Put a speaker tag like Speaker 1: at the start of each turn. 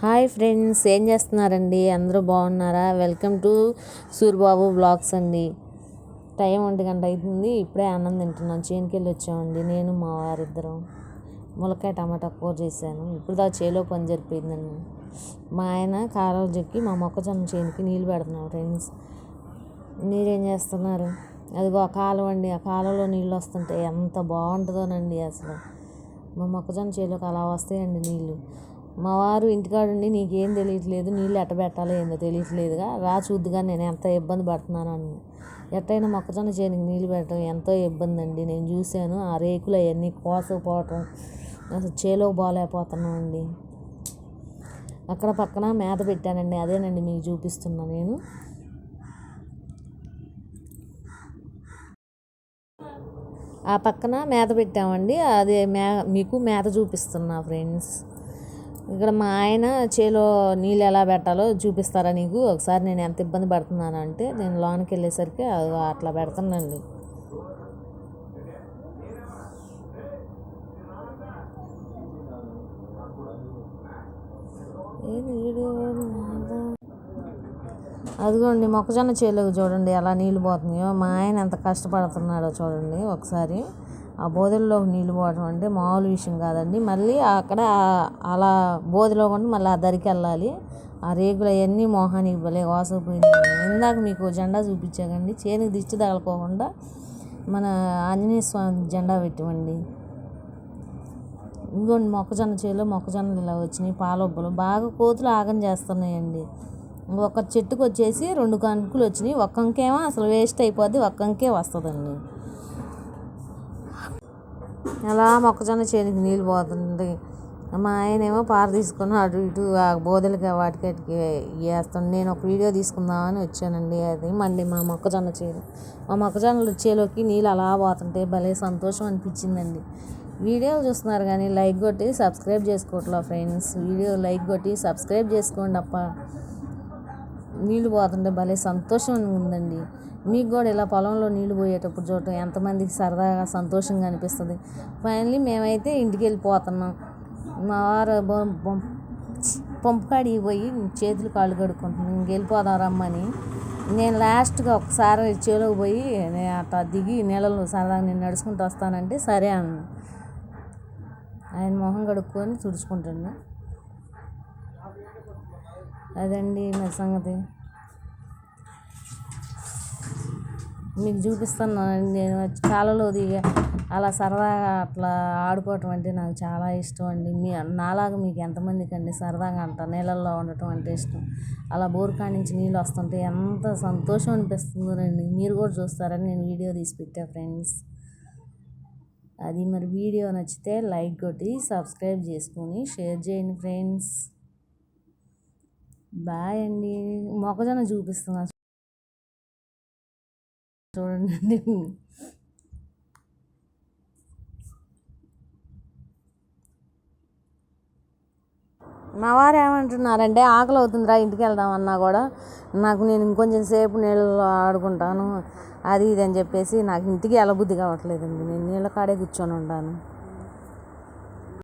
Speaker 1: Hi friends ఏం చేస్తున్నారండి? అందరూ బాగున్నారా? వెల్కమ్ టు సూర్బాబు బ్లాగ్స్ అండి. టైం ఒంటి గంట అవుతుంది ఇప్పుడే అన్నం తింటున్నాం. చేనుకెళ్ళి వచ్చామండి. నేను మా వారిద్దరం ములక్కాయ టమాటా కూర చేశాను. ఇప్పుడు దా చేలో పని జరిపోయిందండి. మా ఆయన కాలువ చెక్కి మా మొక్కజొన్న చేనుకి నీళ్ళు పెడుతున్నాం ఫ్రెండ్స్. మీరేం చేస్తున్నారు? అదిగో ఆ కాలువ అండి. ఆ కాలువలో నీళ్ళు వస్తుంటే ఎంత బాగుంటుందోనండి అసలు. మా మొక్కజొన్న చేలోకి అలా వస్తాయండి నీళ్ళు. మా వారు ఇంటికాడుండి నీకేం తెలియట్లేదు నీళ్ళు ఎట్ట పెట్టాలో ఏందో తెలియట్లేదుగా. రా చూద్దుగా నేను ఎంత ఇబ్బంది పడుతున్నాను అని. ఎట్టయినా మొక్కజొన్న చేనికి నీళ్ళు పెట్టడం ఎంతో ఇబ్బంది అండి నేను చూశాను ఆ రేకులు అవన్నీ కోసకపోవటం అసలు చేలో బాగాలేకపోతున్నాం అండి అక్కడ పక్కన మేత పెట్టానండి అదేనండి మీకు చూపిస్తున్నా నేను. ఆ పక్కన మేత పెట్టామండి అదే మే మీకు మేత చూపిస్తున్నా ఫ్రెండ్స్. ఇక్కడ మా ఆయన చేలో నీళ్ళు ఎలా పెట్టాలో చూపిస్తారా నీకు? ఒకసారి నేను ఎంత ఇబ్బంది పడుతున్నాను అంటే నేను లోనికి వెళ్ళేసరికి అట్లా పెడుతున్నాండి అదిగోండి మొక్కజొన్న చేలోకి చూడండి ఎలా నీళ్ళు పోతున్నాయో. మా ఆయన ఎంత కష్టపడుతున్నాడో చూడండి ఒకసారి. ఆ బోధల్లో నీళ్ళు పోవడం అంటే మామూలు విషయం కాదండి. మళ్ళీ అక్కడ అలా బోధలో కూడా మళ్ళీ ఆ దరికి వెళ్ళాలి. ఆ రేగులు అవన్నీ మోహానికి భలే వాసపోయింది ఇందాక మీకు జెండా చూపించాకండి చేనుకి దిష్టి తగలకోకుండా మన ఆంజనేయ స్వామి జెండా పెట్టమండి. ఇంకోండి మొక్కజొన్న చేలో మొక్కజొన్నలు ఇలా వచ్చినాయి పాలొబ్బలు. బాగా కోతులు ఆగం చేస్తున్నాయండి. ఒక చెట్టుకు వచ్చేసి రెండు కంకులు వచ్చినాయి. ఒక్కంకేమో అసలు వేస్ట్ అయిపోద్ది ఒక్కంకే వస్తుందండి. అలా మొక్కజొన్న చేనికి నీళ్ళు పోతుంది. మా ఆయనేమో పార తీసుకుని అటు ఇటు ఆ బోధలకి వాటికి వేస్తాను నేను ఒక వీడియో తీసుకుందామని వచ్చానండి అది. మళ్ళీ మా మొక్కజొన్న చేను మా మొక్కజొన్నలు చేలోకి నీళ్ళు అలా పోతుంటే భలే సంతోషం అనిపించిందండి. వీడియోలు చూస్తున్నారు కానీ లైక్ కొట్టి సబ్స్క్రైబ్ చేసుకోవట్లే ఫ్రెండ్స్. వీడియో లైక్ కొట్టి సబ్స్క్రైబ్ చేసుకోండి అప్ప. నీళ్ళు పోతుంటే భలే సంతోషం ఉందండి. మీకు కూడా ఇలా పొలంలో నీళ్ళు పోయేటప్పుడు చూడటం ఎంతమందికి సరదాగా సంతోషంగా అనిపిస్తుంది. ఫైనలీ మేమైతే ఇంటికి వెళ్ళిపోతున్నాం. మా వారు పంపకాడి కాడికి పోయి చేతులు కాళ్ళు కడుక్కుంటున్నాం. ఇంకెళ్ళిపోదాం రమ్మని. నేను లాస్ట్గా ఒకసారి చేలోకి పోయి నేను అట్లా దిగి నీళ్ళలో సరదాగా నేను నడుచుకుంటూ వస్తానంటే సరే అన్న ఆయన మొహం కడుక్కొని తుడుచుకుంటున్నాను అదండి నా సంగతి. మీకు చూపిస్తాను నేను. కాలలో దిగా అలా సరదాగా అట్లా ఆడుకోవటం అంటే నాకు చాలా ఇష్టం అండి. మీ నాలాగా మీకు ఎంతమందికి అండి సరదాగా అంట నీళ్ళల్లో ఉండటం అంటే ఇష్టం. అలా బోరుకా నుంచి నీళ్ళు వస్తుంటే ఎంత సంతోషం అనిపిస్తుందోనండి. మీరు కూడా చూస్తారని నేను వీడియో తీసి పెట్టా ఫ్రెండ్స్. అది మరి వీడియో నచ్చితే లైక్ కొట్టి సబ్స్క్రైబ్ చేసుకొని షేర్ చేయండి ఫ్రెండ్స్. బాయ్ అండి. మొక్కజొన్న చూపిస్తున్నా. చూడండి. మా వారు ఏమంటున్నారంటే ఆకలి అవుతుందిరా ఇంటికి వెళ్దాం అన్నా కూడా. నాకు నేను ఇంకొంచెం సేపు నీళ్ళలో ఆడుకుంటాను. అది ఇది అని చెప్పేసి నాకు ఇంటికి వెళ్ళబుద్ధి కావట్లేదండి. నేను నీళ్ళ కాడే కూర్చొని ఉంటాను.